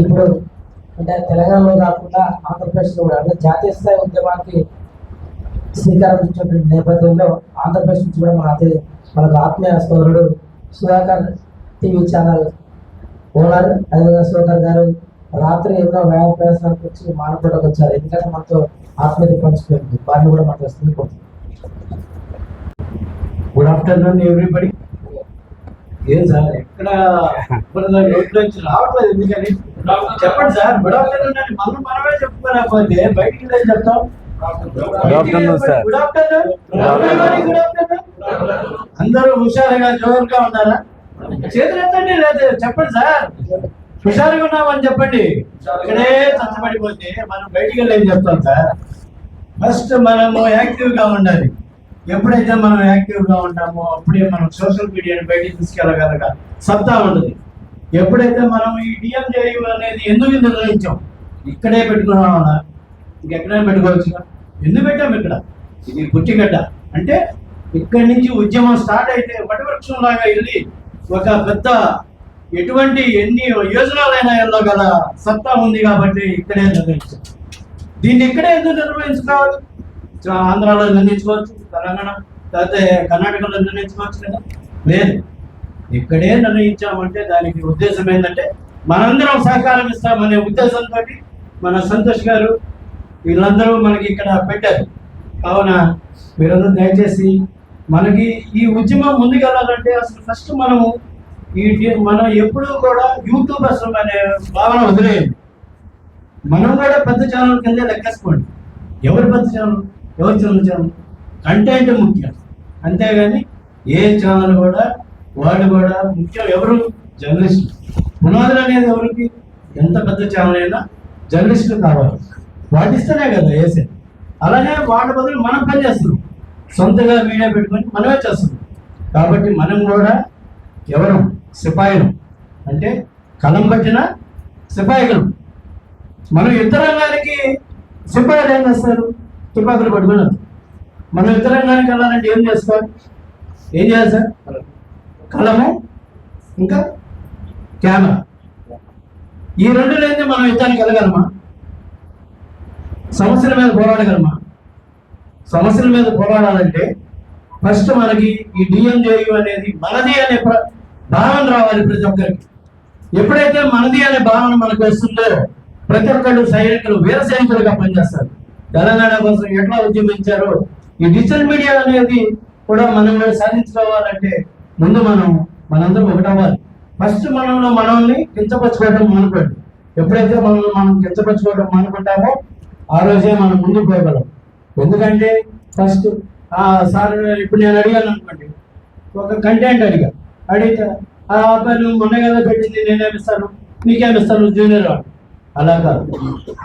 ఇప్పుడు అంటే తెలంగాణలో కాకుండా ఆంధ్రప్రదేశ్లో కూడా అంటే జాతీయ స్థాయి ఉద్యమానికి శ్రీకారం చుట్టిన నేపథ్యంలో ఆంధ్రప్రదేశ్ నుంచి కూడా మన అతి మనకు ఆత్మీయ సోదరుడు సుధాకర్ టీవీ ఛానల్ ఓనర్ అదేవిధంగా సుధాకర్ గారు రాత్రి ఎన్నో వ్యాయామ ప్రయాసాలకు వచ్చి మానకోటకు వచ్చారు. ఎందుకంటే మనతో ఆత్మీయత పంచుకుంది వారిని కూడా మనకు వస్తుంది. గుడ్ ఆఫ్టర్నూన్ ఎవ్రీబడి ఏం సార్ ఎక్కడ ఇప్పుడు రోడ్ల నుంచి రావట్లేదు. ఎందుకని? చెప్పండి సార్. గుడ్ ఆఫ్టర్నూన్ అని మనం మనమే చెప్పుకోలేకపోతే బయటికి వెళ్ళి చెప్తాం. గుడ్ ఆఫ్టర్నూన్ గుడ్ ఆఫ్టర్నూన్ అందరూ హుషారుగా జోరుగా ఉన్నారా? చేతులు ఎత్తండి లేదు? చెప్పండి సార్. హుషారుగా ఉన్నామని చెప్పండి. ఇక్కడే చచ్చబడిపోతే మనం బయటికి వెళ్ళి ఏం చెప్తాం సార్? ఫస్ట్ మనము యాక్టివ్గా ఉండాలి. ఎప్పుడైతే మనం యాక్టివ్గా ఉంటామో అప్పుడే మనం సోషల్ మీడియాని బయటికి తీసుకెళ్ళగలగా సత్తా ఉంటుంది ఎప్పుడైతే మనం ఈ డిఎంజేయు అనేది ఎందుకు నిర్ణయించాం? ఇక్కడే పెట్టుకున్నామన్నా ఇంకెక్కడైనా పెట్టుకోవచ్చు ఎందుకు పెట్టాం ఇక్కడ? ఇది పుట్టిగడ్డ. అంటే ఇక్కడి నుంచి ఉద్యమం స్టార్ట్ అయితే వటవృక్షం లాగా వెళ్ళి ఒక పెద్ద ఎటువంటి ఎన్ని యోజనాలైనా వెళ్ళగల సత్తా ఉంది కాబట్టి ఇక్కడే నిర్ణయించాం. దీన్ని ఇక్కడే ఎందుకు నిర్వహించుకోవాలి ఆంధ్రాలో నిర్ణయించుకోవచ్చు తెలంగాణ లేకపోతే కర్ణాటకలో నిర్ణయించుకోవచ్చు కదా? లేదు. ఇక్కడే నిర్ణయించామంటే దానికి ఉద్దేశం ఏంటంటే మనందరం సహకారం ఇస్తామనే ఉద్దేశంతో మన సంతోష్ గారు వీళ్ళందరూ మనకి ఇక్కడ పెట్టారు. కావున మీరందరూ దయచేసి మనకి ఈ ఉద్యమం ముందుకెళ్ళాలంటే అసలు ఫస్ట్ మనము ఈ మనం ఎప్పుడూ కూడా యూట్యూబర్స్ అనే భావన వదిలేయండి. మనం కూడా పెద్ద ఛానల్ కింద లెక్కేసుకోండి. ఎవరు పెద్ద ఛానల్? ఎవరు చిన్న ఛానల్? కంటెంట్ ముఖ్యం. అంతేగాని ఏ ఛానల్ కూడా వాళ్ళు కూడా ముఖ్యం ఎవరు? జర్నలిస్ట్. పునాదులు అనేది ఎవరికి? ఎంత పెద్ద ఛానల్ అయినా జర్నలిస్టులు కావాలి. వాటిస్తేనే కదా వేసే అలానే వాళ్ళ బదులు మనం పని చేస్తున్నాం. సొంతగా మీడియా పెట్టుకొని మనమే చేస్తున్నాం. కాబట్టి మనం కూడా ఎవరు? సిపాయిలు. అంటే కలం పట్టిన సిపాయిలు మనం యుద్ధ రంగానికి సిపాయిలు ఏం చేస్తారు? తుపాకులు పట్టుకున్నారు. మనం యుద్ధ రంగానికి వెళ్ళాలంటే ఏం చేస్తారు? ఏం చేయాలి సార్? కలము ఇంకా కెమెరా ఈ రెండు లేని మనం యుద్ధానికి వెళ్ళగలమా? సమస్యల మీద పోరాడగలమా? సమస్యల మీద పోరాడాలంటే ఫస్ట్ మనకి ఈ డిఎంజేయు అనేది మనది అనే భావన రావాలి ప్రతి ఒక్కరికి. ఎప్పుడైతే మనది అనే భావన మనకు వస్తుందో ప్రతి ఒక్కళ్ళు సైనికులు వీర సైనికులుగా పనిచేస్తారు. తెలంగాణ కోసం ఎట్లా ఉద్యమించారో ఈ డిజిటల్ మీడియా అనేది కూడా మనం సాధించుకోవాలంటే ముందు మనం మనందరం ఒకటవ్వాలి. ఫస్ట్ మనంలో మనల్ని కించపరచుకోవడం మానుకోండి. ఎప్పుడైతే మనల్ని మనం కించపరచుకోవడం మానుకుంటామో ఆ రోజే మనం ముందుకు పోయగలం. ఎందుకంటే ఫస్ట్ ఆ సార్ ఇప్పుడు నేను అడిగాను అనుకోండి. ఒక కంటెంట్ అడిగా. అడిగితే ఆ అబ్బాయి నువ్వు మొన్న కదా పెట్టింది నేనేమిస్తాను నీకేమిస్తాను జూనియర్ వాడు. అలా కాదు.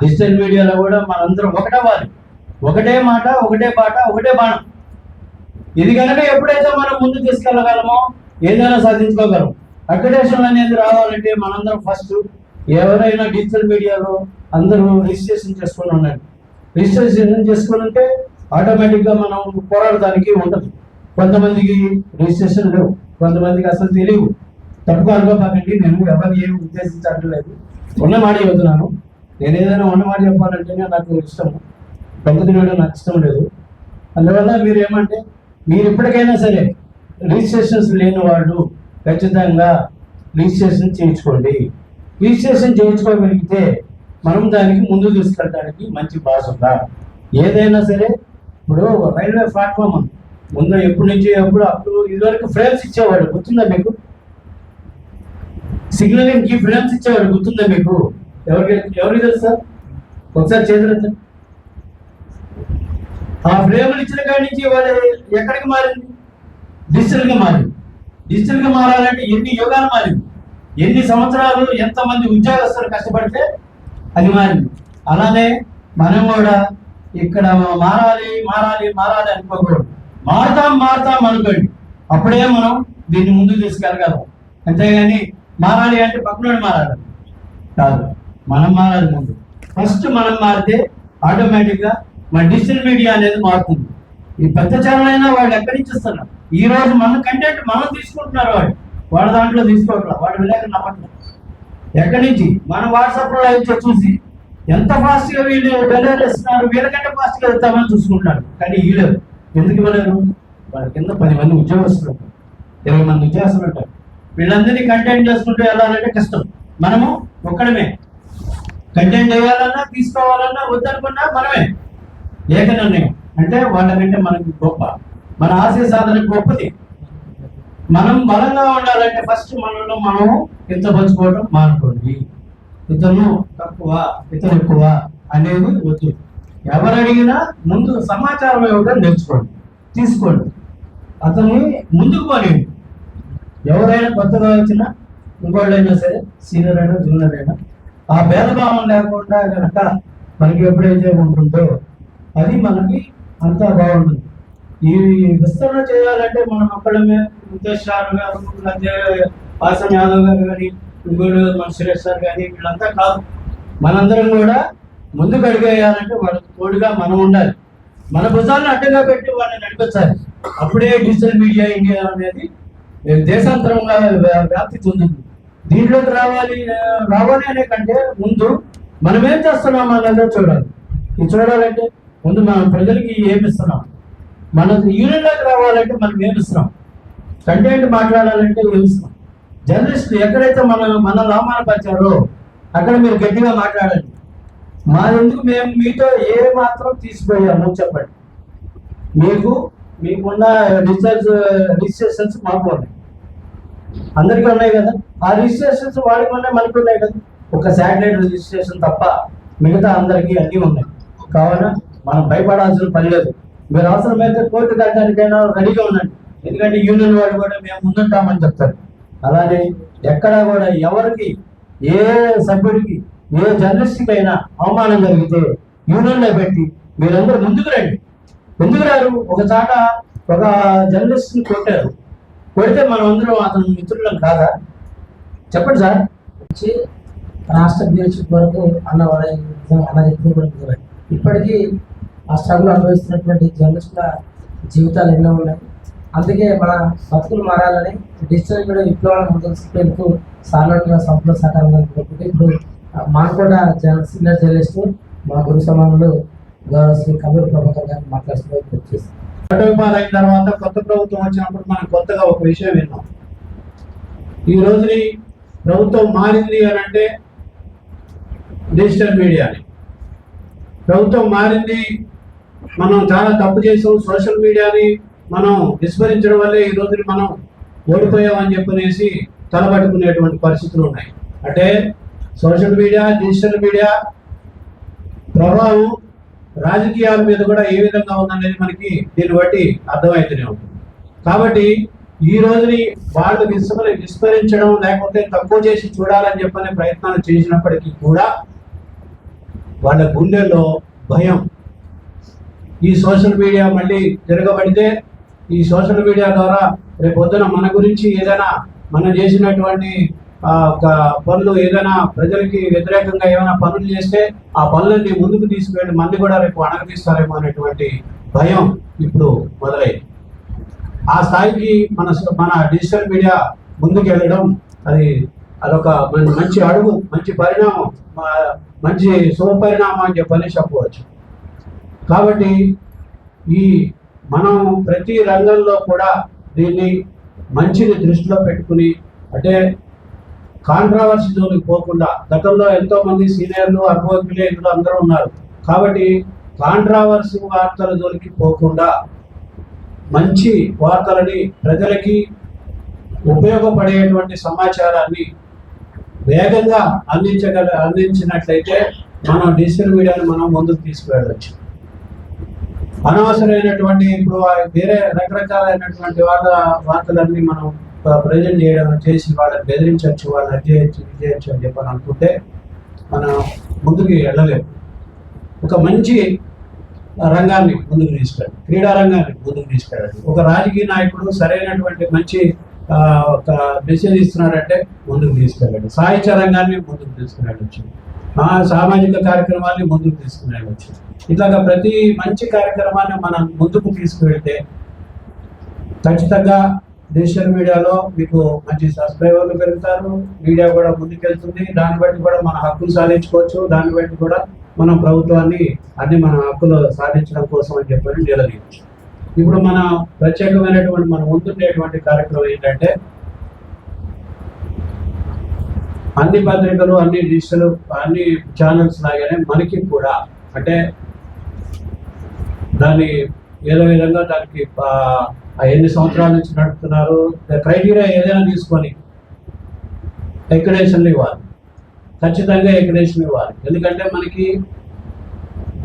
డిజిటల్ మీడియాలో కూడా మనందరం ఒకటవ్వాలి. ఒకటే మాట ఒకటే పాట ఒకటే బాణం. ఇది కనుక ఎప్పుడైతే మనం ముందు తీసుకెళ్ళగలమో ఏదైనా సాధించుకోగలం. అక్రిడేషన్ అనేది రావాలంటే మనందరం ఫస్ట్ ఎవరైనా డిజిటల్ మీడియాలో అందరూ రిజిస్ట్రేషన్ చేసుకుని ఉండండి రిజిస్ట్రేషన్ చేసుకుని ఉంటే ఆటోమేటిక్గా మనం పోరాడడానికి ఉంటుంది. కొంతమందికి రిజిస్ట్రేషన్ లేవు కొంతమందికి అసలు తెలియవు. తప్పుగా అనుకోపాకండి నేను ఎవరిని ఏమి ఉద్దేశించట్లేదు ఉన్న మాట చెబుతున్నాను. నేను ఏదైనా ఉన్న మాట చెప్పాలంటేనే నాకు ఇష్టం. దొంగ తినడం నాకు ఇష్టం లేదు. అందువల్ల మీరు ఏమంటే మీరు ఇప్పటికైనా సరే రిజిస్ట్రేషన్స్ లేని వాళ్ళు ఖచ్చితంగా రిజిస్ట్రేషన్ చేయించుకోండి. రిజిస్ట్రేషన్ చేయించుకోగలిగితే మనం దానికి ముందు తీసుకెళ్ళడానికి మంచి భాష ఉందా ఏదైనా సరే ఇప్పుడు రైల్వే ప్లాట్ఫామ్ ఉంది. ముందు ఎప్పటి నుంచి ఎప్పుడు అప్పుడు ఇదివరకు ఫ్రేమ్స్ ఇచ్చేవాడు గుర్తుందా మీకు? సిగ్నలింగ్కి ఫ్రేమ్స్ ఇచ్చేవాడు గుర్తుందా మీకు? ఎవరికి ఎవరికి తెలుసు సార్? ఒకసారి చేతులు ఆ ఫ్రేములు ఇచ్చిన కాడి నుంచి వాళ్ళు ఎక్కడికి మారింది? డిజిటల్గా మారింది. డిజిటల్గా మారాలంటే ఎన్ని యోగాలు మారింది? ఎన్ని సంవత్సరాలు ఎంతమంది ఉద్యోగస్తులు కష్టపడితే అది మారింది. అలానే మనం కూడా ఇక్కడ మారాలి మారాలి మారాలి అనుకోకూడదు. మారుతాం మారుతాం అనుకోండి. అప్పుడే మనం దీన్ని ముందుకు తీసుకెళ్ళగలం. అంతేగాని మారాలి అంటే పక్కనోడు మారాలి. కాదు మనం మారాలి ముందు. ఫస్ట్ మనం మారితే ఆటోమేటిక్గా మన డిజిటల్ మీడియా అనేది మారుతుంది. ఈ పెద్ద ఛానల్ అయినా వాళ్ళు ఎక్కడి నుంచి ఇస్తున్నారు ఈ రోజు మన కంటెంట్ మనం తీసుకుంటున్నారు వాళ్ళు. వాళ్ళ దాంట్లో తీసుకోవట్లేదు వాడు విలేక నమ్మట్లేదు. ఎక్కడి నుంచి? మన వాట్సాప్లో అయితే చూసి ఎంత ఫాస్ట్గా వీళ్ళు డెలివరీ ఇస్తున్నారు? వీళ్ళకంటే ఫాస్ట్గా వెళ్తామని ఇస్తామని చూసుకుంటున్నారు. కానీ వీళ్ళు ఎందుకు ఇవ్వలేరు? వాళ్ళ కింద పది మంది ఉద్యోగస్తులు ఉంటారు. ఇరవై మంది ఉద్యోగస్తులు ఉంటారు. వీళ్ళందరినీ కంటెంట్ చేసుకుంటూ వెళ్ళాలంటే కష్టం. మనము ఒక్కడమే. కంటెంట్ చేయాలన్నా తీసుకోవాలన్నా వద్దనుకున్నా మనమే. ఏక నిర్ణయం అంటే వాళ్ళకంటే మనకి గొప్ప. మన ఆశయ సాధన గొప్పది. మనం బలంగా ఉండాలంటే ఫస్ట్ మనలో మనం పంచుకోవడం మానుకోండి. ఇతను తక్కువ ఇతను ఎక్కువ అనేది వద్దు. ఎవరు అడిగినా ముందు సమాచారం ఇవ్వడం నేర్చుకోండి. తీసుకోండి. అతన్ని ముందుకు పోలేండి ఎవరైనా కొత్తగా వచ్చినా ఇంకోళ్ళైనా సరే సీనియర్ అయినా జూనియర్ అయినా ఆ భేదభావం లేకుండా కనుక మనకి ఎప్పుడైతే ఉంటుందో అది మనకి అంతా బాగుంటుంది. ఈ విస్తరణ చేయాలంటే మనం ఒక్కడమే ముఖేష్ సార్ గారు పాసం యాదవ్ గారు కానీ ఇంకోటి మన సురేష్ సార్ కానీ వీళ్ళంతా కాదు. మనందరం కూడా ముందుకు అడిగేయాలంటే వాళ్ళకి తోడుగా మనం ఉండాలి. మన భుజాలను అడ్డంగా పెట్టి వాళ్ళని నడిపించాలి. అప్పుడే డిజిటల్ మీడియా ఇండియా అనేది దేశాంతరంగా వ్యాప్తి చెందుతుంది. దీంట్లోకి రావాలి రావాలి అనే కంటే ముందు మనం ఏం చేస్తున్నాం అన్నదో చూడాలి. ఇది చూడాలంటే ముందు మనం ప్రజలకి ఏమిస్తున్నాం? మనం యూనియన్లోకి రావాలంటే మనం ఏమిస్తున్నాం? కంటెంట్ మాట్లాడాలంటే ఏమిస్తున్నాం? జర్నలిస్ట్ ఎక్కడైతే మన మన అవమానపరిచారో అక్కడ మీరు గట్టిగా మాట్లాడండి. మా మేము మీతో ఏ మాత్రం తీసిపోయాము చెప్పండి. మీకు మీకున్న రీసెర్చ్ రిజిస్ట్రేషన్స్ మాకు ఉన్నాయి. అందరికీ ఉన్నాయి కదా? ఆ రిజిస్ట్రేషన్స్ వాడికి ఉన్నాయి మనకు ఉన్నాయి కదా? ఒక శాటిలైట్ రిజిస్ట్రేషన్ తప్ప మిగతా అందరికీ అన్నీ ఉన్నాయి. కావున మనం భయపడాల్సిన పని లేదు. మీరు అవసరమైతే కోర్టు కట్టడానికైనా రెడీగా ఉండండి. ఎందుకంటే యూనియన్ వాళ్ళు కూడా మేము ముందుంటామని చెప్తారు. అలానే ఎక్కడా కూడా ఎవరికి ఏ సభ్యుడికి ఏ జర్నలిస్ట్కి అయినా అవమానం జరిగితే యూనియన్లో పెట్టి మీరందరూ ముందుకు రండి. ఎందుకు రారు? ఒక చాట ఒక జర్నలిస్ట్ని కొట్టారు. కొడితే మనం అందరం అతను మిత్రులం కాదా? చెప్పండి సార్. వచ్చి రాష్ట్ర బీచ్ వరకు అన్న అన్న చెప్పింది ఇప్పటికీ ఆ స్ట్రగుల్ అనుభవిస్తున్నటువంటి జర్నలిస్టుల జీవితాలు ఎన్నో ఉన్నాయి. అందుకే మన బతుకులు మారాలని డిజిటల్ మీడియా విప్లవాలను ముందుకు తీసుకెళ్తూ సాధారణంగా సంపూర్ణ సహకారంగా ఇప్పుడు ఆ, కూడా జన సీనియర్ జర్నలిస్ట్ మా గురు సమానులు గౌరవ శ్రీ కబీర్ ప్రభాకర్ గారు మాట్లాడుతున్నారు. అయిన తర్వాత కొత్త ప్రభుత్వం వచ్చినప్పుడు మనం కొత్తగా ఒక విషయం విన్నాం. ఈ రోజుని ప్రభుత్వం మారింది అని అంటే డిజిటల్ మీడియాని. ప్రభుత్వం మారింది మనం చాలా తప్పు చేసాం సోషల్ మీడియాని మనం విస్మరించడం వల్లే ఈ రోజుని మనం ఓడిపోయామని చెప్పనేసి తలపట్టుకునేటువంటి పరిస్థితులు ఉన్నాయి. అంటే సోషల్ మీడియా డిజిటల్ మీడియా ప్రభావం రాజకీయాల మీద కూడా ఏ విధంగా ఉందనేది మనకి దీన్ని బట్టి అర్థమవుతూనే ఉంటుంది. కాబట్టి ఈ రోజుని వాళ్ళు విస్మరి విస్మరించడం లేకపోతే తక్కువ చేసి చూడాలని చెప్పనే ప్రయత్నాలు చేసినప్పటికీ కూడా వాళ్ళ గుండెల్లో భయం ఈ సోషల్ మీడియా మళ్ళీ తిరగబడితే ఈ సోషల్ మీడియా ద్వారా రేపు పొద్దున మన గురించి ఏదైనా మనం చేసినటువంటి ఆ, ఒక పనులు ఏదైనా ప్రజలకి వ్యతిరేకంగా ఏమైనా పనులు చేస్తే ఆ పనులన్నీ ముందుకు తీసుకువెళ్ళి మళ్ళీ కూడా రేపు అణగదీస్తారేమో అనేటువంటి భయం ఇప్పుడు మొదలైంది. ఆ స్థాయికి మన మన డిజిటల్ మీడియా ముందుకు వెళ్ళడం అది అదొక మంచి అడుగు మంచి పరిణామం మంచి శుభపరిణామం అని చెప్పని చెప్పవచ్చు. కాబట్టి ఈ మనం ప్రతి రంగంలో కూడా దీన్ని మంచిని దృష్టిలో పెట్టుకుని అంటే కాంట్రవర్సీ జోలికి పోకుండా గతంలో ఎంతోమంది సీనియర్లు అనుభవజ్ఞులు ఇందులో అందరూ ఉన్నారు. కాబట్టి కాంట్రావర్సీ వార్తల జోలికి పోకుండా మంచి వార్తలని ప్రజలకి ఉపయోగపడేటువంటి సమాచారాన్ని వేగంగా అందించగల అందించినట్లయితే మనం డిజిటల్ మీడియాను మనం ముందుకు తీసుకువెళ్ళచ్చు. అనవసరమైనటువంటి ఇప్పుడు వేరే రకరకాలైనటువంటి వాళ్ళ వార్తలన్నీ మనం ప్రజెంట్ చేయడం చేసి వాళ్ళని బెదిరించవచ్చు వాళ్ళని అది చేయొచ్చు ఇది చేయొచ్చు అని చెప్పని అనుకుంటే మనం ముందుకు వెళ్ళలేము. ఒక మంచి రంగాన్ని ముందుకు తీసుకెళ్ళండి క్రీడా రంగాన్ని ముందుకు తీసుకెళ్ళండి. ఒక రాజకీయ నాయకుడు సరైనటువంటి మంచి ఒక మెసేజ్ ఇస్తున్నాడంటే ముందుకు తీసుకెళ్ళండి. సాహిత్య రంగాన్ని ముందుకు తీసుకుని ఆ సామాజిక కార్యక్రమాన్ని ముందుకు తీసుకుని వెళ్ళచ్చు ఇట్లాగా ప్రతి మంచి కార్యక్రమాన్ని మనం ముందుకు తీసుకువెళ్తే ఖచ్చితంగా డిజిటల్ మీడియాలో మీకు మంచి సబ్స్క్రైబర్లు పెరుగుతారు. మీడియా కూడా ముందుకెళ్తుంది. దాన్ని బట్టి కూడా మన హక్కులు సాధించుకోవచ్చు. దాన్ని బట్టి కూడా మనం ప్రభుత్వాన్ని అన్ని మన హక్కులు సాధించడం కోసం అని చెప్పని నిలదీయచ్చు. ఇప్పుడు మన ప్రత్యేకమైనటువంటి మన ముందుండేటువంటి కార్యక్రమం ఏంటంటే అన్ని పత్రికలు అన్ని డిజిటల్ అన్ని ఛానల్స్ లాగానే మనకి కూడా అంటే దాన్ని ఏదో విధంగా దానికి ఎన్ని సంవత్సరాల నుంచి నడుపుతున్నారు క్రైటీరియా ఏదైనా తీసుకొని ఎక్కడేషన్లు ఇవ్వాలి. ఖచ్చితంగా ఎక్కడేషన్ ఇవ్వాలి. ఎందుకంటే మనకి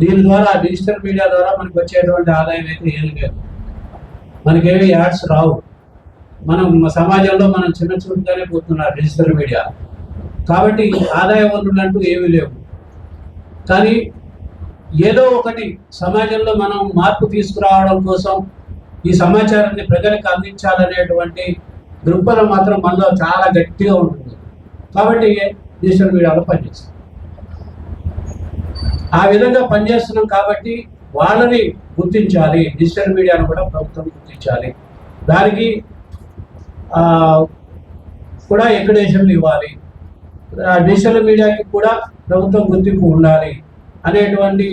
దీని ద్వారా డిజిటల్ మీడియా ద్వారా మనకు వచ్చేటువంటి ఆదాయం అయితే ఏం లేదు. మనకేమి యాడ్స్ రావు. మనం సమాజంలో మనం చిన్న చూపుగానే పోతున్నారు డిజిటల్ మీడియా కాబట్టి ఆదాయ వనరులు అంటూ ఏమీ లేవు. కానీ ఏదో ఒకటి సమాజంలో మనం మార్పు తీసుకురావడం కోసం ఈ సమాచారాన్ని ప్రజలకు అందించాలనేటువంటి దృక్పథం మాత్రం మనలో చాలా గట్టిగా ఉంటుంది. కాబట్టి డిజిటల్ మీడియాలో పనిచేస్తాం ఆ విధంగా పనిచేస్తున్నాం కాబట్టి వాళ్ళని గుర్తించాలి డిజిటల్ మీడియాను కూడా ప్రభుత్వం గుర్తించాలి. దానికి కూడా ఎక్కడేషన్లు ఇవ్వాలి. డిజిటల్ మీడియాకి కూడా ప్రభుత్వం గుర్తింపు ఉండాలి అనేటువంటి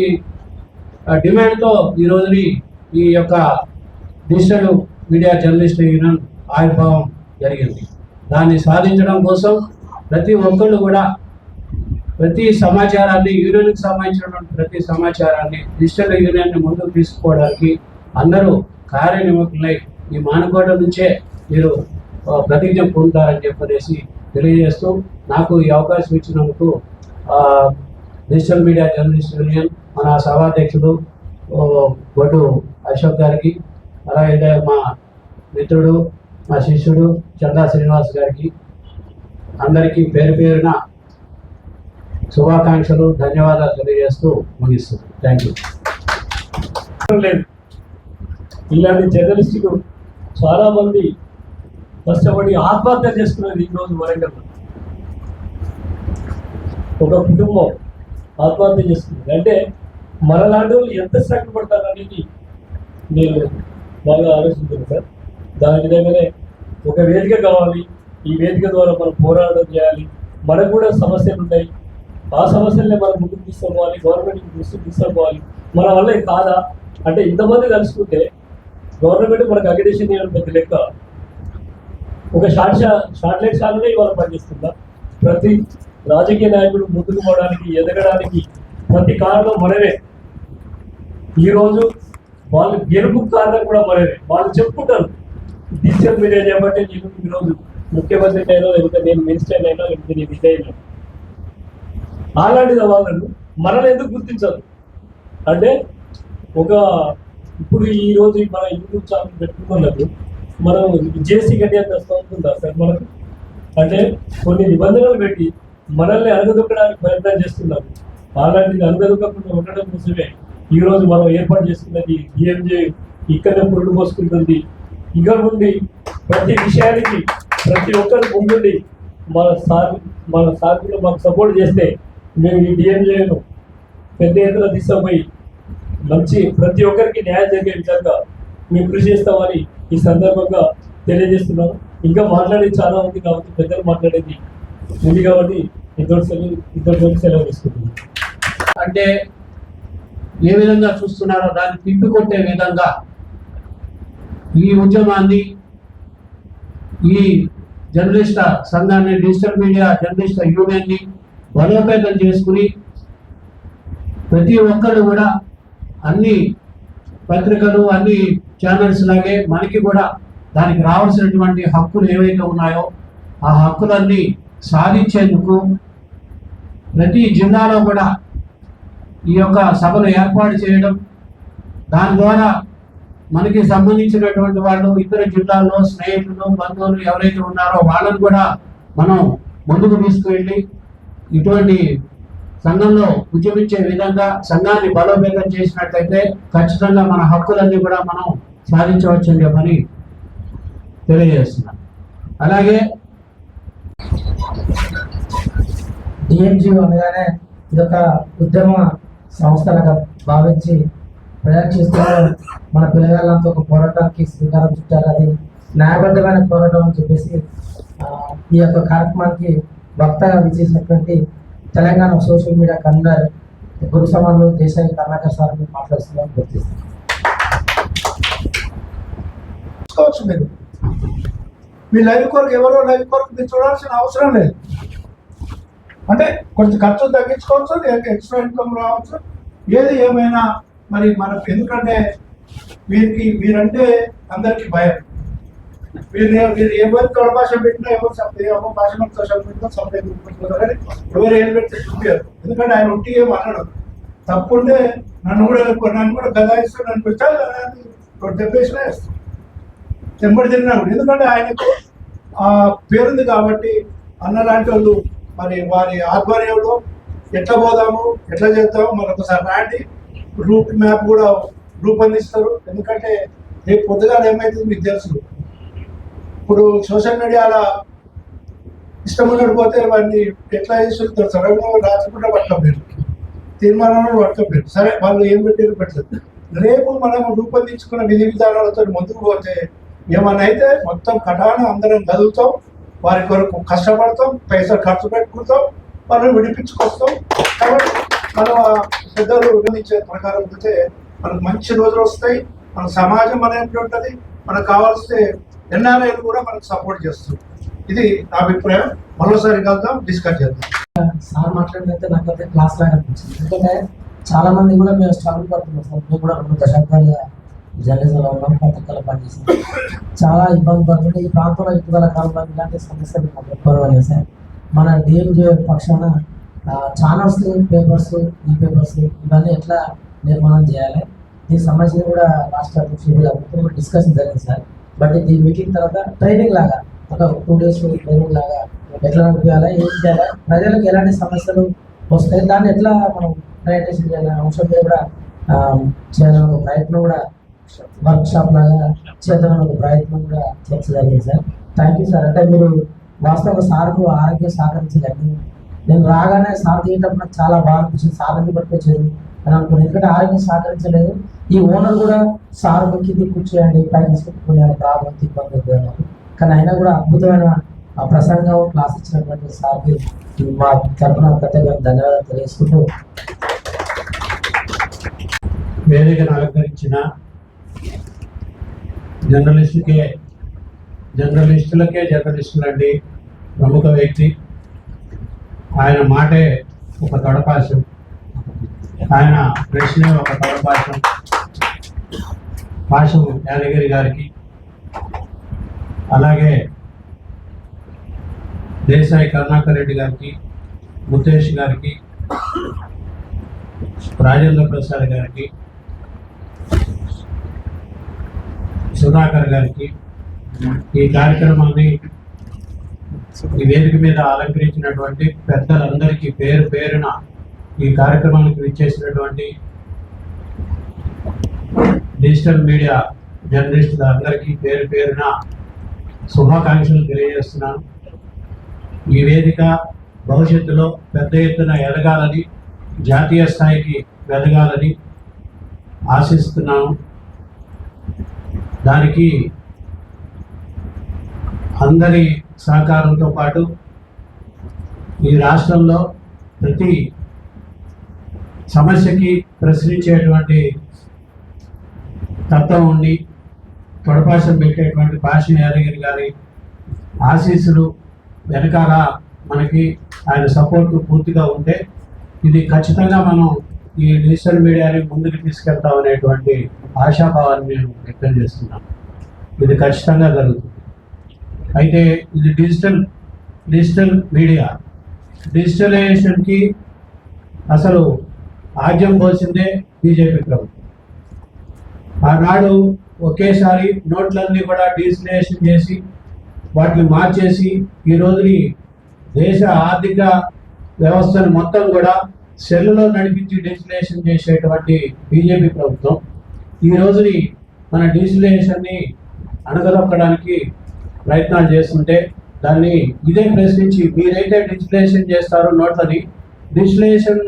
డిమాండ్తో ఈ రోజుని ఈ యొక్క డిజిటల్ మీడియా జర్నలిస్ట్ యూనియన్ ఆవిర్భావం జరిగింది. దాన్ని సాధించడం కోసం ప్రతి ఒక్కళ్ళు కూడా ప్రతి సమాచారాన్ని యూనియన్కి సంబంధించినటువంటి ప్రతి సమాచారాన్ని డిజిటల్ యూనియన్ని ముందుకు తీసుకోవడానికి అందరూ కార్యనిమకులై ఈ మానకోట నుంచే మీరు ప్రతిజ్ఞ పొందుతారని చెప్పనేసి తెలియజేస్తూ నాకు ఈ అవకాశం ఇచ్చినందుకు డిజిటల్ మీడియా జర్నలిస్ట్ యూనియన్ మన సభాధ్యక్షుడు ఓ, అశోక్ గారికి అలాగే మా మిత్రుడు మా శిష్యుడు చందా శ్రీనివాస్ గారికి అందరికీ పేరు పేరున శుభాకాంక్షలు ధన్యవాదాలు తెలియజేస్తూ ముగిస్తుంది థ్యాంక్ యూ లేదు. ఇలాంటి జర్నలిస్టులు చాలామంది కష్టపడి ఆత్మహత్య చేసుకున్నది ఈ రోజు వరంగల్ ఒక కుటుంబం ఆత్మహత్య చేసుకున్నది అంటే మనలాంటి వాళ్ళు ఎంత శ్రమపడతారు అనేది నేను బాగా ఆలోచించాను సార్. దాని విధంగానే ఒక వేదిక కావాలి. ఈ వేదిక ద్వారా మనం పోరాటం చేయాలి. మనకు కూడా సమస్యలు ఉన్నాయి ఆ సమస్యలనే మనం ముందుకు తీసుకోవాలి గవర్నమెంట్ దృష్టి తీసుకోవాలి మన వల్ల కాదా? అంటే ఇంతమంది కలుసుకుంటే గవర్నమెంట్ మనకు అగ్రిడేషన్ ఇవ్వడం పెద్ద లెక్క. ఒక షార్ట్ షా- షార్ట్ లైట్ ఛానలే ఇవాళ పనిచేస్తుందా ప్రతి రాజకీయ నాయకుడు ముందుకు పోవడానికి ఎదగడానికి ప్రతి కారణం మనమే. ఈరోజు వాళ్ళు గెలుపు కారణం కూడా మనమే. వాళ్ళు చెప్పుకుంటారు. డిజిటల్ మీడియా చేయబట్టి నేను ఈరోజు ముఖ్యమంత్రి అయినా లేకపోతే నేను మినిస్టర్ అయినా లేకపోతే నేను ఇదైనా అలాంటి వాళ్ళను మనల్ని ఎందుకు గుర్తించదు అంటే ఒక ఇప్పుడు ఈ రోజు మన యూట్యూబ్ ఛానల్ పెట్టుకున్నప్పుడు మనం జేసీ గడ్డి అంత ఉంటుందా సార్ మనకు? అంటే కొన్ని నిబంధనలు పెట్టి మనల్ని అణగదొక్కడానికి ప్రయత్నం చేస్తున్నారు. అలాంటిది అణగదొక్కకుండా ఉండడం కోసమే ఈరోజు మనం ఏర్పాటు చేసుకున్నది డిఎంజే ఇక్కడే పురుడు పోసుకుంటుంది ఇక నుండి ప్రతి విషయానికి ప్రతి ఒక్కరు ముందుండి మన సార్ మన సార్లు మాకు సపోర్ట్ చేస్తే మేము ఈ డిఎంజేను పెద్ద ఎత్తున తీసుకుపోయి మంచి ప్రతి ఒక్కరికి న్యాయం జరిగే విధంగా మేము కృషి చేస్తామని ఈ సందర్భంగా తెలియజేస్తున్నాను. ఇంకా మాట్లాడేది చాలా ఉంది కాబట్టి పెద్దలు మాట్లాడేది ఉంది కాబట్టి ఇద్దరు సెలవు ఇద్దరు సెలవు తీసుకుంటున్నాను. అంటే ఏ విధంగా చూస్తున్నారో దాన్ని తిప్పికొట్టే విధంగా ఈ ఉద్యమాన్ని ఈ జర్నలిస్ట సంఘాన్ని డిజిటల్ మీడియా జర్నలిస్ట యూనియన్ని బలోపేతం చేసుకుని ప్రతి ఒక్కరు కూడా అన్ని పత్రికలు అన్ని ఛానల్స్ లాగే మనకి కూడా దానికి రావాల్సినటువంటి హక్కులు ఏవైతే ఉన్నాయో ఆ హక్కులన్నీ సాధించేందుకు ప్రతి జిల్లాలో కూడా ఈ యొక్క సభలు ఏర్పాటు చేయడం దాని ద్వారా మనకి సంబంధించినటువంటి వాళ్ళు ఇతర జిల్లాల్లో స్నేహితులు బంధువులు ఎవరైతే ఉన్నారో వాళ్ళని కూడా మనం ముందుకు తీసుకువెళ్ళి ఇటువంటి సంఘంలో ఉద్యమించే విధంగా సంఘాన్ని బలోపేతం చేసినట్లయితే ఖచ్చితంగా మన హక్కులన్నీ కూడా మనం సాధించవచ్చని చెప్పని తెలియజేస్తున్నాం అలాగే డిఎంజీ అనగానే ఇదొక ఉద్యమ సంస్థలుగా భావించి ప్రయాణిస్తున్న మన పిల్లగాళ్ళంతా ఒక పోరాటానికి శ్రీకారం చుట్టారు. అది న్యాయబద్ధమైన పోరాటం అని చెప్పేసి ఈ యొక్క కార్యక్రమానికి వక్తగా విచ్చేసినటువంటి తెలంగాణ సోషల్ మీడియా కన్వీనర్ గురు సమాన్లు దేశాయి కర్ణాకర్ సార్ మాట్లాడుతున్నాం గుర్తిస్తాం చూసుకోవచ్చు మీరు. మీ లైవ్ కొరకు ఎవరో లైవ్ కొరకు మీరు చూడాల్సిన అవసరం లేదు. అంటే కొంచెం ఖర్చు తగ్గించుకోవచ్చు లేక ఎక్స్ట్రా ఇన్కమ్ రావచ్చు. ఏది ఏమైనా మరి మనకు ఎందుకంటే వీరికి వీరంటే అందరికీ భయం. వీరు ఏ- వీరు ఎవరు భాష పెట్టినా ఎవరు సప్లై ఎవరు భాష సోషల్ పెట్టినా సపరేట్ కానీ ఎవరు ఏం పెడితే చూపించారు ఎందుకంటే ఆయన ఉంటే ఏం అన్నాడు తప్పుంటే నన్ను కూడా నన్ను కూడా గదాయిస్తూ నన్ను పెట్టాలి దెబ్బేసినా వేస్తాను వెంబడి తిన్నాడు ఎందుకంటే ఆయనకు ఆ పేరుంది కాబట్టి అన్న లాంటి వాళ్ళు మరి వారి ఆధ్వర్యంలో ఎట్లా పోదాము ఎట్లా చేద్దాము ఒకసారి రాండి. రూట్ మ్యాప్ కూడా రూపొందిస్తారు. ఎందుకంటే రేపు పొద్దుగా ఏమైతుంది మీకు తెలుసు. ఇప్పుడు సోషల్ మీడియాలో ఇష్టం ఉన్నట్టు పోతే వాడిని ఎట్లా చేస్తుంటారు సడన్గా రాత్రిపూట పట్టకపోయారు తీర్మానాలు పట్టకపోయారు సరే వాళ్ళు ఏం పెట్టారు పెట్టలేదు. రేపు మనం రూపొందించుకున్న విధి విధానాలతో ముందుకు పోతే ఏమన్నా అయితే మొత్తం కటాన అందరం చదువుతాం వారి కొరకు కష్టపడతాం పైసలు ఖర్చు పెట్టుకుంటాం వాళ్ళని విడిపించుకొస్తాం. కాబట్టి మనం ఆ పెద్దలు రూపొందించే ప్రకారం పోతే మనకు మంచి రోజులు వస్తాయి. మన సమాజం అనేది ఉంటుంది. మనకు కావాల్స్తే ఎన్ఆర్ఐలు కూడా మనకు సపోర్ట్ చేస్తుంది. ఇది నా అభిప్రాయం. మరోసారి కలుద్దాం డిస్కస్ చేద్దాం. సార్ మాట్లాడినైతే నాకైతే క్లాస్ లాగా అనిపించింది. ఎందుకంటే చాలా మంది కూడా మేము స్ట్రగుల్ పడుతున్నాం సార్. మేము కూడా రెండు దశాబ్దాలుగా జర్నలిజంలో ఉన్నాం పత్రికలు పనిచేసాం చాలా ఇబ్బంది పడుతుంది ఈ ప్రాంతంలో ఇటీవల కాలంలో ఇలాంటి సమస్యలు మాకు ఎక్కువగా సార్. మన డిఎంజే పక్షాన ఛానల్స్ పేపర్స్ ఈ పేపర్స్ ఇవన్నీ ఎట్లా నిర్మాణం చేయాలి? ఈ సమస్యను కూడా రాష్ట్ర అధ్యక్షులు కూడా డిస్కషన్ జరిగింది సార్. బట్ ఈ మీటింగ్ తర్వాత ట్రైనింగ్ లాగా ఒక టూ డేస్ ట్రైనింగ్ లాగా ఎట్లా నడిపించాలా ఏం చేయాలి ప్రజలకు ఎలాంటి సమస్యలు వస్తాయి దాన్ని ఎట్లా మనం ప్రయత్నం చేయాలి అంశం మీద కూడా చేయాలని ఒక ప్రయత్నం కూడా వర్క్ షాప్ లాగా చేద్దామని ఒక ప్రయత్నం కూడా చర్చ జరిగింది సార్ థ్యాంక్ యూ సార్ అంటే మీరు వాస్తవ సార్కు ఆరోగ్యం సహకరించలేదు నేను రాగానే సార్ తీయటప్పుడు నాకు చాలా బాగా అనిపించింది సార్ ఎందుకు పట్టుకొచ్చారు అని అనుకున్నాను. ఎందుకంటే ఆరోగ్యం సహకరించలేదు. ఈ ఓనర్ కూడా సార్ కింది కూర్చోండి పైన తీసుకుంటుకునే ప్రాబ్లం ఇబ్బంది కానీ అయినా కూడా అద్భుతమైన ఆ ప్రసంగం క్లాస్ ఇచ్చినటువంటి సార్కి మా తరఫున ప్రత్యేక ధన్యవాదాలు తెలియజేసుకుంటూ వేదికను అలంకరించిన జర్నలిస్టుకే జర్నలిస్టులకే జర్నలిస్టులండి ప్రముఖ వ్యక్తి. ఆయన మాటే ఒక తొడపాశం. ఆయన ప్రశ్న ఒక తొడపాశం పాశం యాదగిరి గారికి. అలాగే దేశాయి కరుణాకర్ రెడ్డి గారికి ముతేష్ గారికి రాజేంద్ర ప్రసాద్ గారికి సుధాకర్ గారికి ఈ కార్యక్రమాన్ని ఈ వేదిక మీద అలంకరించినటువంటి పెద్దలందరికీ పేరు పేరున ఈ కార్యక్రమానికి విచ్చేసినటువంటి డిజిటల్ మీడియా జర్నలిస్టులు అందరికీ పేరు పేరున శుభాకాంక్షలు తెలియజేస్తున్నాను. ఈ వేదిక భవిష్యత్తులో పెద్ద ఎత్తున ఎదగాలని జాతీయ స్థాయికి ఎదగాలని ఆశిస్తున్నాను. దానికి అందరి సహకారంతో పాటు ఈ రాష్ట్రంలో ప్రతి సమస్యకి ప్రశ్నించేటువంటి తత్వం ఉండి తొడపాసం పెట్టేటువంటి భాష యాదగిరి గారి ఆశీస్సులు వెనకాల మనకి ఆయన సపోర్ట్ పూర్తిగా ఉంటే ఇది ఖచ్చితంగా మనం ఈ డిజిటల్ మీడియాని ముందుకు తీసుకెళ్తాం అనేటువంటి ఆశాభావాన్ని నేను వ్యక్తం చేస్తున్నాను. ఇది ఖచ్చితంగా జరుగుతుంది. అయితే ఇది డిజిటల్ డిజిటల్ మీడియా. డిజిటలైజేషన్కి అసలు ఆజ్యం పోసిందే బీజేపీ ప్రభుత్వం. ఆనాడు ఒకేసారి నోట్లన్నీ కూడా డిజిటలైజేషన్ చేసి వాటిని మార్చేసి ఈ రోజుని దేశ ఆర్థిక వ్యవస్థను మొత్తం కూడా సెల్లులో నడిపించి డిజిటలైజేషన్ చేసేటువంటి బీజేపీ ప్రభుత్వం. ఈ రోజుని మన డిజిటలైజేషన్ని అణగదొక్కడానికి ప్రయత్నాలు చేస్తుంటే దాన్ని ఇదే ప్రశ్నించి మీరైతే డిజిటలైజేషన్ చేస్తారో నోట్లని డిజిటలైజేషన్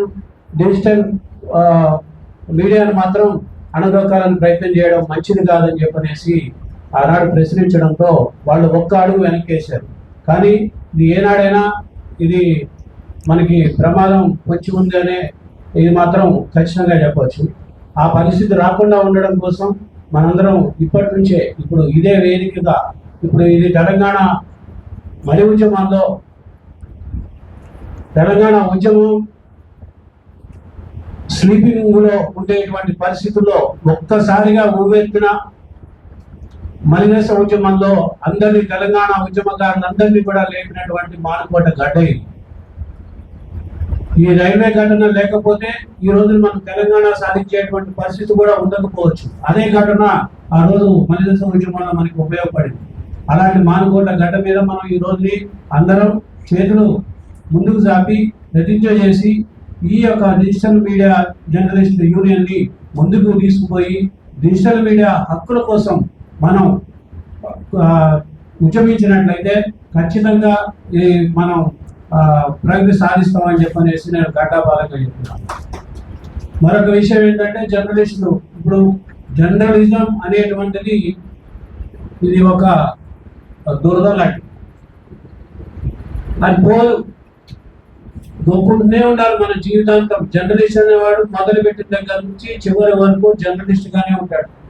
డిజిటల్ మీడియాను మాత్రం అణగదొక్కాలని ప్రయత్నం చేయడం మంచిది కాదని చెప్పనేసి ఆనాడు ప్రశ్నించడంతో వాళ్ళు ఒక్క అడుగు వెనక్కేశారు. కానీ ఇది ఏనాడైనా ఇది మనకి ప్రమాదం వచ్చి ఉంది అనే ఇది మాత్రం ఖచ్చితంగా చెప్పవచ్చు ఆ పరిస్థితి రాకుండా ఉండడం కోసం మనందరం ఇప్పటి నుంచే ఇప్పుడు ఇదే వేదికగా ఇప్పుడు ఇది తెలంగాణ మరి ఉద్యమాల్లో తెలంగాణ ఉద్యమం స్లీపింగ్లో ఉండేటువంటి పరిస్థితుల్లో ఒక్కసారిగా ఊవెత్తిన మలినేశ ఉద్యమంలో అందరినీ తెలంగాణ ఉద్యమకారులందరినీ కూడా లేపినటువంటి మానుకోట గడ్డ ఈ రైల్వే ఘటన లేకపోతే ఈ రోజు మనం తెలంగాణ సాధించేటువంటి పరిస్థితి కూడా ఉండకపోవచ్చు. అదే ఘటన ఆ రోజు మలినేశ ఉద్యమంలో మనకి ఉపయోగపడింది. అలాంటి మానుకోట గడ్డ మీద మనం ఈ రోజుని అందరం చేతులు ముందుకు చాపి ప్రతిజ్ఞ చేసి ఈ యొక్క డిజిటల్ మీడియా జర్నలిస్ట్ యూనియన్ని ముందుకు తీసుకుపోయి డిజిటల్ మీడియా హక్కుల కోసం మనం ఉద్యమించినట్లయితే ఖచ్చితంగా ఈ మనం ప్రగతి సాధిస్తామని చెప్పనేసి నేను ఘంటాపాలంగా చెప్తున్నాను మరొక విషయం ఏంటంటే జర్నలిస్టులు ఇప్పుడు జర్నలిజం అనేటువంటిది ఇది ఒక దురద లాంటిది. అది పోదు. గొప్పనే ఉండాలి మన జీవితాంతం. జర్నలిస్ట్ అనేవాడు మొదలుపెట్టిన దగ్గర నుంచి చివరి వరకు జర్నలిస్ట్ గానే ఉంటాడు.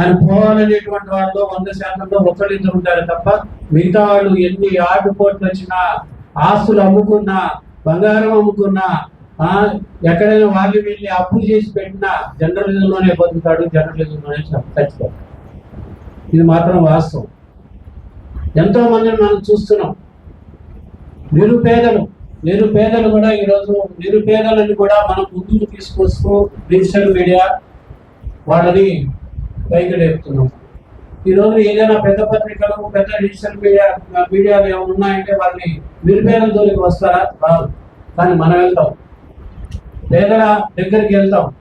ఆయన పోవాలనేటువంటి వాళ్ళలో వంద శాతంలో ఒకళ్ళిద్దరు ఉంటారు తప్ప మిగతా వాళ్ళు ఎన్ని ఆటుపోట్లు వచ్చినా ఆస్తులు అమ్ముకున్నా బంగారం అమ్ముకున్నా ఆ ఎక్కడైనా వాళ్ళు వెళ్ళి అప్పు చేసి పెట్టినా జర్నలిజంలోనే బతుకుతాడు జర్నలిజంలోనే చచ్చిపోతాడు. ఇది మాత్రం వాస్తవం. ఎంతో మందిని మనం చూస్తున్నాం. నిరుపేదలు నిరుపేదలు కూడా ఈరోజు నిరుపేదలను కూడా మనం ముందుకు తీసుకొస్తూ డిజిటల్ మీడియా వాళ్ళని పైకి లేపుతున్నాం. ఈరోజు ఏదైనా పెద్ద పత్రికలు పెద్ద డిజిటల్ మీడియా మీడియాలు ఏమైనా ఉన్నాయంటే వాళ్ళని నిరుపేదల జోలికి వస్తారా? రాదు. కానీ మనం వెళ్తాం. పేదల దగ్గరికి వెళ్తాం.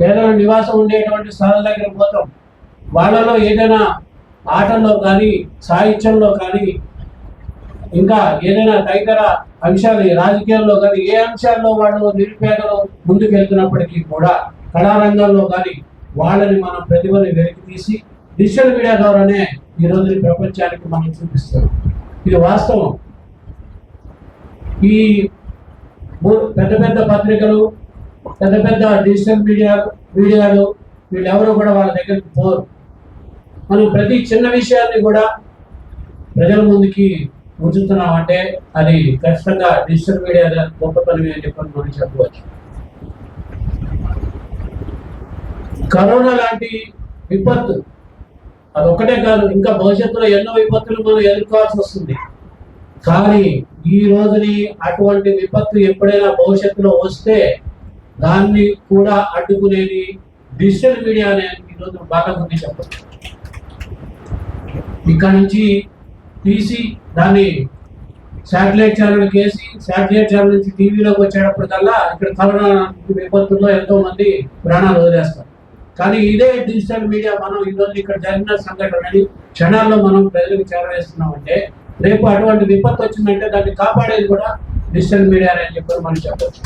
పేదల నివాసం ఉండేటువంటి స్థలాల దగ్గరికి పోతాం. వాళ్ళలో ఏదైనా ఆటల్లో కానీ సాహిత్యంలో కానీ ఇంకా ఏదైనా తదితర అంశాలు రాజకీయాల్లో కానీ ఏ అంశాల్లో వాళ్ళు నిరుపేదలు ముందుకు వెళ్తున్నప్పటికీ కూడా కళారంగంలో కానీ వాళ్ళని మనం ప్రతిభని వెలికి తీసి డిజిటల్ మీడియా ద్వారానే ఈ రోజు ప్రపంచానికి మనం చూపిస్తున్నాం. ఇది వాస్తవం. ఈ పెద్ద పెద్ద పత్రికలు పెద్ద పెద్ద డిజిటల్ మీడియా మీడియాలు వీళ్ళెవరూ కూడా వాళ్ళ దగ్గరికి పోరు. మనం ప్రతి చిన్న విషయాన్ని కూడా ప్రజల ముందుకి ఉంచుతున్నాం అంటే అది ఖచ్చితంగా డిజిటల్ మీడియా గొప్పతనమే అని చెప్పని మనం చెప్పవచ్చు. కరోనా లాంటి విపత్తు అదొక్కటే కాదు ఇంకా భవిష్యత్తులో ఎన్నో విపత్తులు మనం ఎదుర్కోవాల్సి వస్తుంది. కానీ ఈ రోజుని అటువంటి విపత్తు ఎప్పుడైనా భవిష్యత్తులో వస్తే దాన్ని కూడా అడ్డుకునేది డిజిటల్ మీడియా అనేది ఈరోజు బాగా ఉంది చెప్పచ్చు. ఇక్కడ నుంచి తీసి దాన్ని శాటిలైట్ ఛానల్ కేసి శాటిలైట్ ఛానల్ నుంచి టీవీలోకి వచ్చేటప్పటికల్లా ఇక్కడ కరోనా విపత్తుల్లో ఎంతో మంది ప్రాణాలు వదిలేస్తారు. కానీ ఇదే డిజిటల్ మీడియా మనం ఈరోజు ఇక్కడ జరిగిన సంఘటనని క్షణాల్లో మనం ప్రజలకు చేరవేస్తున్నామంటే రేపు అటువంటి విపత్తు వచ్చిందంటే దాన్ని కాపాడేది కూడా డిజిటల్ మీడియా అని చెప్పి మనం చెప్పచ్చు.